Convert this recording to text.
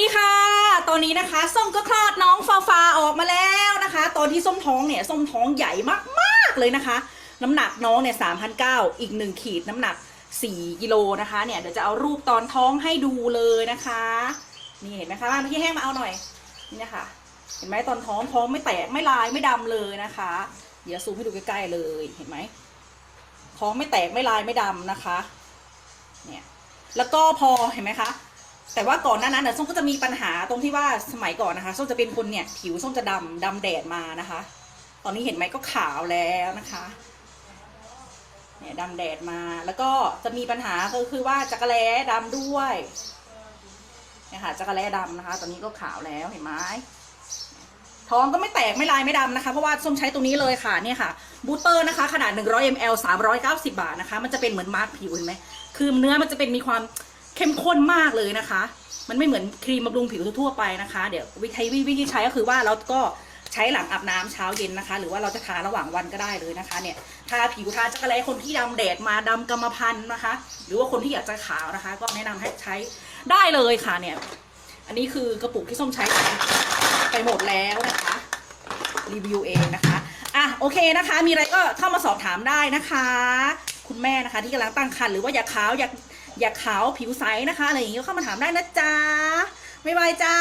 ดีค่ะ ตอนนี้นะคะส้มก็คลอดน้องฟาฟาออกมาแล้วนะคะ ตอนที่ส้มท้องเนี่ยส้มท้องใหญ่มากๆเลยนะคะ น้ำหนักน้องเนี่ยสามพันเก้าอีกหนึ่งขีดน้ำหนักสี่กิโลนะคะ เนี่ยเดี๋ยวจะเอารูปตอนท้องให้ดูเลยนะคะ นี่เห็นไหมคะเมื่อกี้แห้งมาเอาหน่อย นี่นะคะเห็นไหมตอนท้องท้องไม่แตกไม่ลายไม่ดำเลยนะคะ เดี๋ยวซูมให้ดูใกล้ๆเลยเห็นไหมท้องไม่แตกไม่ลายไม่ดำนะคะ เนี่ยแล้วก็พอเห็นไหมคะ แต่ว่าก่อนหน้านั้นเนี่ยส้มก็จะมีปัญหาตรงที่ว่าสมัยก่อนนะคะส้มจะเป็นคนเนี่ยผิวส้มจะดำดำแดดมานะคะ ตอนนี้เห็นไหมก็ขาวแล้วนะคะเนี่ยดำแดดมาแล้วก็จะมีปัญหาก็คือว่าจักรแล้ดำด้วยเนี่ยค่ะจักรแล้ดำนะคะ ตอนนี้ก็ขาวแล้วเห็นไหมท้องก็ไม่แตกไม่ลายไม่ดำนะคะ เพราะว่าส้มใช้ตรงนี้เลยค่ะเนี่ยค่ะบูเตอร์นะคะ ขนาด 100 ml 390 บาทนะคะ มันจะเป็นเหมือนมาร์กผิวเห็นไหมคือเนื้อมันจะเป็นมีความ เข้มข้นมากเลยนะคะ มันไม่เหมือนครีมบำรุงผิวทั่วไปนะคะ เดี๋ยววิธีวิธีใช้ก็คือว่าเราก็ใช้หลังอาบน้ำเช้าเย็นนะคะ หรือว่าเราจะทาระหว่างวันก็ได้เลยนะคะ เนี่ยทาผิวทาจักรแลคนที่ดำแดดมาดำกรรมพันธุ์นะคะ หรือว่าคนที่อยากจะขาวนะคะ ก็แนะนำให้ใช้ได้เลยค่ะเนี่ย อันนี้คือกระปุกที่ส้มใช้ไปหมดแล้วนะคะ รีวิวเองนะคะอะโอเคนะคะ มีอะไรก็เข้ามาสอบถามได้นะคะ คุณแม่นะคะที่กำลังตั้งครรภ์หรือว่าอยากขาวอยาก อยากขาวผิวใสนะคะอะไรอย่างเงี้ยเข้ามาถามได้นะจ๊ะบ๊ายบายจ้า